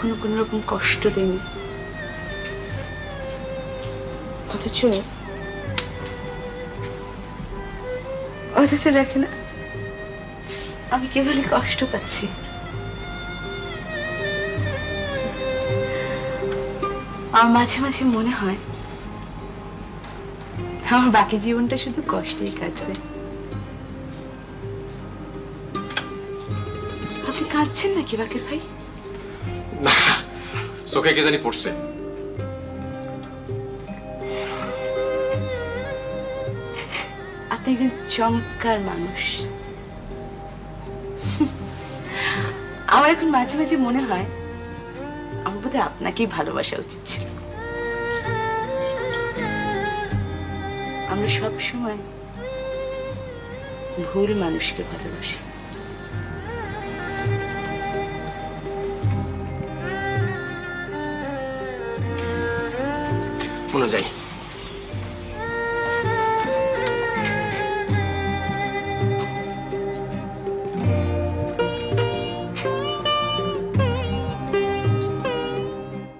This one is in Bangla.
কখনো কোনো রকম কষ্ট দেয়নি। অথচ অথচ দেখে না আমি কেবলই কষ্ট পাচ্ছি। আমার মাঝে মাঝে মনে হয়, আমার বাকি জীবনটা শুধু কষ্টেই কাটবে। আপনি কাঁদছেন নাকি বাকের ভাই? না, চোখে কে জানি পড়ছে। আপনি একজন চমৎকার মানুষ। আমার এখন মাঝে মাঝে মনে হয়, আমার বোধহয় আপনাকেই ভালোবাসা উচিত ছিল। আমরা সব সময় ভুল মানুষকে ভালোবাসি। যাই